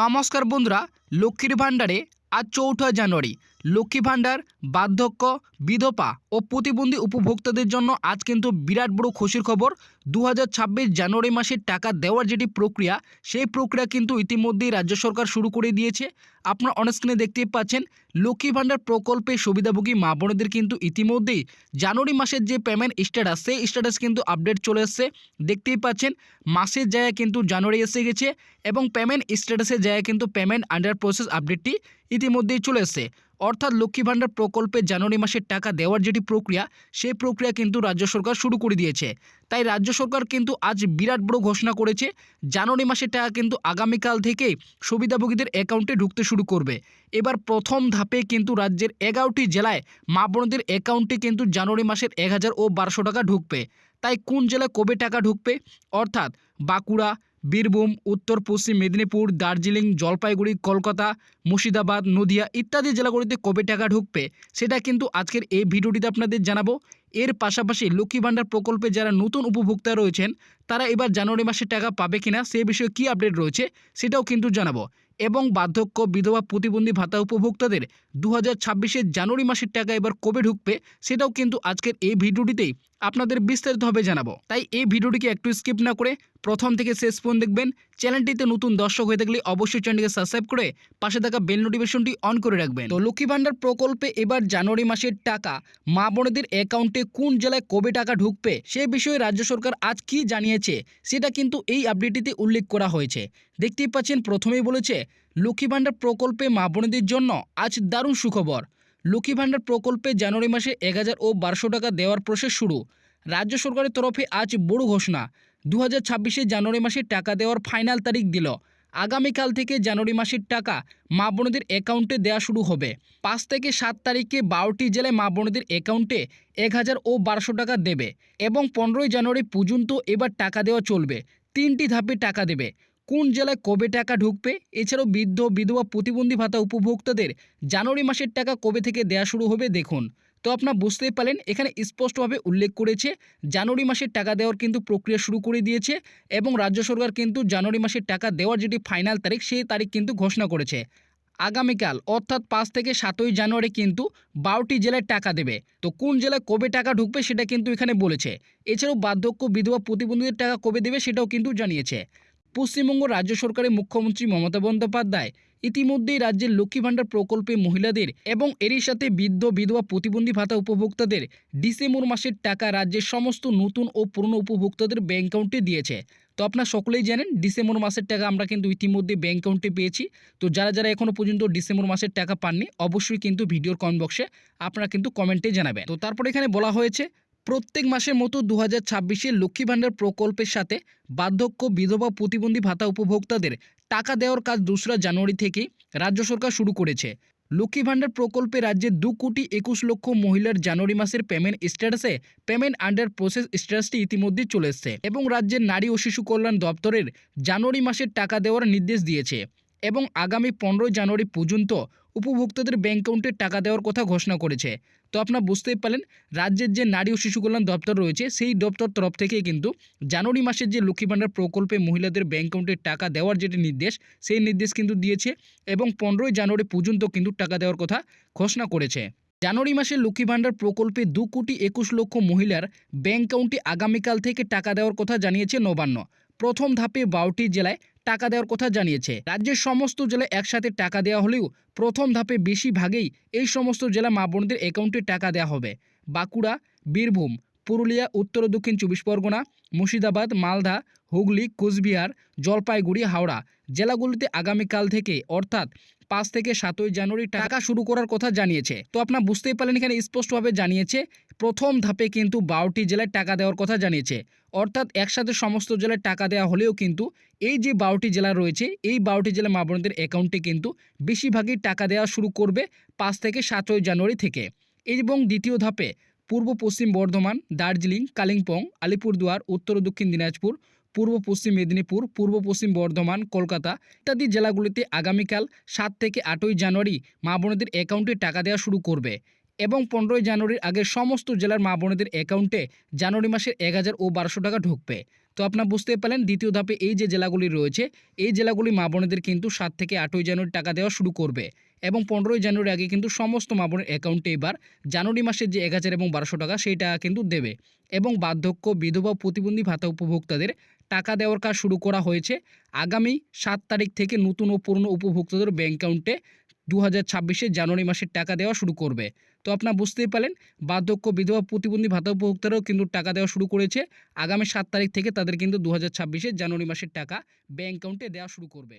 নমস্কার বন্ধুরা লক্ষ্মীর ভাণ্ডারে আজ চৌঠা জানুয়ারি। লক্ষ্মী ভাণ্ডার, বার্ধক্য, বিধবা ও প্রতিবন্ধী উপভোক্তাদের জন্য আজ কিন্তু বিরাট বড় খুশির খবর। দু হাজার ছাব্বিশ জানুয়ারি মাসের টাকা দেওয়ার যেটি প্রক্রিয়া, সেই প্রক্রিয়া কিন্তু ইতিমধ্যেই রাজ্য সরকার শুরু করে দিয়েছে। আপনার অনস্ক্রিনে দেখতেই পাচ্ছেন, লক্ষ্মী ভাণ্ডার প্রকল্পে সুবিধাভোগী মা বোনেদের কিন্তু ইতিমধ্যেই জানুয়ারি মাসের যে পেমেন্ট স্ট্যাটাস সেই স্ট্যাটাস কিন্তু আপডেট চলে এসছে। দেখতেই পাচ্ছেন, মাসের জায়গায় কিন্তু জানুয়ারি এসে গেছে এবং পেমেন্ট স্ট্যাটাসের জায়গায় কিন্তু পেমেন্ট আন্ডার প্রসেস আপডেটটি ইতিমধ্যেই চলে এসছে। অর্থাৎ লক্ষ্মী ভাণ্ডার প্রকল্পে জানুয়ারি মাসের টাকা দেওয়ার যেটি প্রক্রিয়া, সেই প্রক্রিয়া কিন্তু রাজ্য সরকার শুরু করে দিয়েছে। তাই রাজ্য সরকার কিন্তু আজ বিরাট বড় ঘোষণা করেছে, জানুয়ারি মাসের টাকা কিন্তু আগামীকাল থেকেই সুবিধাভোগীদের অ্যাকাউন্টে ঢুকতে শুরু করবে। এবার প্রথম ধাপে কিন্তু রাজ্যের এগারোটি জেলায় মা বোনদের অ্যাকাউন্টে কিন্তু জানুয়ারি মাসের এক হাজার ও বারোশো টাকা ঢুকবে। তাই কোন জেলায় কবে টাকা ঢুকবে? অর্থাৎ বাঁকুড়া বীরভূম, উত্তর, পশ্চিম মেদিনীপুর, দার্জিলিং, জলপাইগুড়ি, কলকাতা, মুর্শিদাবাদ, নদিয়া ইত্যাদি জেলাগুলিতে কবে টাকা ঢুকবে সেটা কিন্তু আজকের এই ভিডিওটিতে আপনাদের জানাব। এর পাশাপাশি লক্ষ্মী ভাণ্ডার প্রকল্পে যারা নতুন উপভোক্তা রয়েছেন, তারা এবার জানুয়ারি মাসে টাকা পাবে কিনা সে বিষয়ে কী আপডেট রয়েছে সেটাও কিন্তু জানাব। এবং বার্ধক্য বিধবা প্রতিবন্ধী ভাতা উপভোক্তাদের দু হাজার জানুয়ারি মাসের টাকা এবার কবে ঢুকবে সেটাও কিন্তু আজকের এই ভিডিওটিতেই আপনাদের বিস্তারিতভাবে জানাব। তাই এই ভিডিওটিকে একটু স্কিপ না করে প্রথম থেকে শেষ পর্যন্ত দেখবেন। চ্যানেলটিতে নতুন দর্শক হয়ে থাকলে অবশ্যই চ্যানেলটিকে সাবস্ক্রাইব করে পাশে থাকা বেল নোটিফিকেশনটি অন করে রাখবেন। তো লক্ষ্মী ভাণ্ডার প্রকল্পে এবার জানুয়ারি মাসের টাকা, মা বোনেদের অ্যাকাউন্টে কোন জেলায় কবে টাকা ঢুকবে সে বিষয়ে রাজ্য সরকার আজ কি জানিয়েছে সেটা কিন্তু এই আপডেটটিতে উল্লেখ করা হয়েছে। দেখতেই পাচ্ছেন, প্রথমেই বলেছে, লক্ষ্মী ভাণ্ডার প্রকল্পে মা বোনেদের জন্য আজ দারুণ সুখবর। লক্ষ্মী ভাণ্ডার প্রকল্পে জানুয়ারি মাসে এক হাজার ও বারোশো টাকা দেওয়ার প্রসেস শুরু। রাজ্য সরকারের তরফে আজ বড় ঘোষণা। দু হাজার জানুয়ারি মাসে টাকা দেওয়ার ফাইনাল তারিখ দিল। আগামীকাল থেকে জানুয়ারি মাসের টাকা মা বোনদের অ্যাকাউন্টে দেওয়া শুরু হবে। পাঁচ থেকে সাত তারিখে বারোটি জেলায় মা বোনদের অ্যাকাউন্টে এক হাজার ও বারোশো টাকা দেবে এবং পনেরোই জানুয়ারি পর্যন্ত এবার টাকা দেওয়া চলবে। তিনটি ধাপে টাকা দেবে। কোন জেলায় কবে টাকা ঢুকবে, এছাড়াও বৃদ্ধ, বিধবা, প্রতিবন্ধী ভাতা উপভোক্তাদের জানুয়ারি মাসের টাকা কবে থেকে দেওয়া শুরু হবে দেখুন। তো আপনার বুঝতেই পারলেন, এখানে স্পষ্টভাবে উল্লেখ করেছে, জানুয়ারি মাসের টাকা দেওয়ার কিন্তু প্রক্রিয়া শুরু করে দিয়েছে এবং রাজ্য সরকার কিন্তু জানুয়ারি মাসের টাকা দেওয়ার যেটি ফাইনাল তারিখ, সেই তারিখ কিন্তু ঘোষণা করেছে। আগামীকাল, অর্থাৎ পাঁচ থেকে সাতই জানুয়ারি কিন্তু বারোটি জেলায় টাকা দেবে। তো কোন জেলায় কবে টাকা ঢুকবে সেটা কিন্তু এখানে বলেছে। এছাড়াও বার্ধক্য বিধবা প্রতিবন্ধীদের টাকা কবে দেবে সেটাও কিন্তু জানিয়েছে। পশ্চিমবঙ্গ রাজ্য সরকারের মুখ্যমন্ত্রী মমতা বন্দ্যোপাধ্যায় ইতিমধ্যেই রাজ্যের লক্ষ্মী ভাণ্ডার প্রকল্পে মহিলাদের এবং এরই সাথে বৃদ্ধ, বিধবা, প্রতিবন্ধী ভাতা উপভোক্তাদের ডিসেম্বর মাসের টাকা রাজ্যের সমস্ত নতুন ও পুরনো উপভোক্তাদের ব্যাঙ্ক অ্যাকাউন্টে দিয়েছে। তো আপনারা সকলেই জানেন, ডিসেম্বর মাসের টাকা আমরা কিন্তু ইতিমধ্যে ব্যাঙ্ক অ্যাকাউন্টে পেয়েছি। তো যারা যারা এখনও পর্যন্ত ডিসেম্বর মাসের টাকা পাননি, অবশ্যই কিন্তু ভিডিওর কমেন্ট বক্সে আপনারা কিন্তু কমেন্টে জানাবেন। তো তারপর এখানে বলা হয়েছে প্রত্যেক মাসের মতো দু হাজার ছাব্বিশে লক্ষ্মী ভাণ্ডার প্রকল্পের সাথে বার্ধক্য, বিধবা, প্রতিবন্ধী ভাতা উপভোক্তাদের টাকা দেওয়ার কাজ দোসরা জানুয়ারি থেকেই রাজ্য সরকার শুরু করেছে। লক্ষ্মী ভাণ্ডার প্রকল্পে রাজ্যে দু কোটি একুশ লক্ষ মহিলার জানুয়ারি মাসের পেমেন্ট স্ট্যাটাসে পেমেন্ট আন্ডার প্রসেস স্ট্যাটাসটি ইতিমধ্যে চলে এসছে এবং রাজ্যের নারী ও শিশু কল্যাণ দপ্তরের জানুয়ারি মাসের টাকা দেওয়ার নির্দেশ দিয়েছে এবং আগামী পনেরোই জানুয়ারি পর্যন্ত উপভোক্তাদের ব্যাঙ্ক অ্যাকাউন্টে টাকা দেওয়ার কথা ঘোষণা করেছে। তো আপনারা বুঝতেই পারলেন, রাজ্যের যে নারী ও শিশু কল্যাণ দপ্তর রয়েছে, সেই দপ্তর তরফ থেকে কিন্তু জানুয়ারি মাসের যে লক্ষ্মী ভাণ্ডার প্রকল্পে মহিলাদের ব্যাঙ্ক অ্যাকাউন্টে টাকা দেওয়ার যেটি নির্দেশ, সেই নির্দেশ কিন্তু দিয়েছে এবং পনেরোই জানুয়ারি পর্যন্ত কিন্তু টাকা দেওয়ার কথা ঘোষণা করেছে। জানুয়ারি মাসে লক্ষ্মী ভাণ্ডার প্রকল্পে দু কোটি একুশ লক্ষ মহিলার ব্যাঙ্ক অ্যাকাউন্টে আগামীকাল থেকে টাকা দেওয়ার কথা জানিয়েছে নবান্ন। প্রথম ধাপে বারোটি জেলায় টাকা দেওয়ার কথা জানিয়েছে। রাজ্যের সমস্ত জেলায় একসাথে টাকা দেওয়া হলেও প্রথম ধাপে বেশিরভাগেই এই সমস্ত জেলা মা বোনদের অ্যাকাউন্টে টাকা দেওয়া হবে। বাঁকুড়া, বীরভূম, পুরুলিয়া, উত্তর দক্ষিণ চব্বিশ পরগনা, মুর্শিদাবাদ, মালদা, হুগলি, কোচবিহার, জলপাইগুড়ি, হাওড়া জেলাগুলিতে আগামীকাল থেকে অর্থাৎ পাঁচ থেকে সাতই জানুয়ারি টাকা শুরু করার কথা জানিয়েছে। তো আপনার বুঝতেই পারলেন এখানে স্পষ্টভাবে জানিয়েছে, প্রথম ধাপে কিন্তু বারোটি জেলায় টাকা দেওয়ার কথা জানিয়েছে। অর্থাৎ একসাথে সমস্ত জেলায় টাকা দেওয়া হলেও কিন্তু এই যে বারোটি জেলা রয়েছে, এই বারোটি জেলা মা বোনদের অ্যাকাউন্টে কিন্তু বেশিরভাগই টাকা দেওয়া শুরু করবে পাঁচ থেকে সাতই জানুয়ারি থেকে। এবং দ্বিতীয় ধাপে পূর্ব পশ্চিম বর্ধমান, দার্জিলিং, কালিম্পং, আলিপুরদুয়ার, উত্তর দক্ষিণ দিনাজপুর পূর্ব পশ্চিম মেদিনীপুর, পূর্ব পশ্চিম বর্ধমান, কলকাতা ইত্যাদি জেলাগুলিতে আগামীকাল সাত থেকে আটই জানুয়ারি মা বোনেদের অ্যাকাউন্টে টাকা দেওয়া শুরু করবে এবং পনেরোই জানুয়ারির আগে সমস্ত জেলার মা বোনেদের অ্যাকাউন্টে জানুয়ারি মাসের এক হাজার ও বারোশো টাকা ঢুকবে। তো আপনারা বুঝতে পারলেন, দ্বিতীয় ধাপে এই যে জেলাগুলি রয়েছে, এই জেলাগুলি মা বোনেদের কিন্তু সাত থেকে আটই জানুয়ারি টাকা দেওয়া শুরু করবে এবং পনেরোই জানুয়ারি আগে কিন্তু সমস্ত মা বোনের অ্যাকাউন্টে এবার জানুয়ারি মাসের যে এক হাজার এবং বারোশো টাকা সেই টাকা কিন্তু দেবে এবং বার্ধক্য, বিধবা প্রতিবন্ধী ভাতা উপভোক্তাদের টাকা দেওয়ার কাজ শুরু করা হয়েছে। আগামী সাত তারিখ থেকে নতুন ও পুরনো উপভোক্তাদের ব্যাঙ্ক অ্যাকাউন্টে দু হাজার জানুয়ারি মাসের টাকা দেওয়া শুরু করবে। তো আপনারা বুঝতেই পারলেন, বার্ধক্য বিধবা প্রতিবন্ধী ভাতা উপভোক্তারাও কিন্তু টাকা দেওয়া শুরু করেছে। আগামী সাত তারিখ থেকে তাদের কিন্তু দু হাজার জানুয়ারি মাসের টাকা ব্যাঙ্ক অ্যাকাউন্টে দেওয়া শুরু করবে।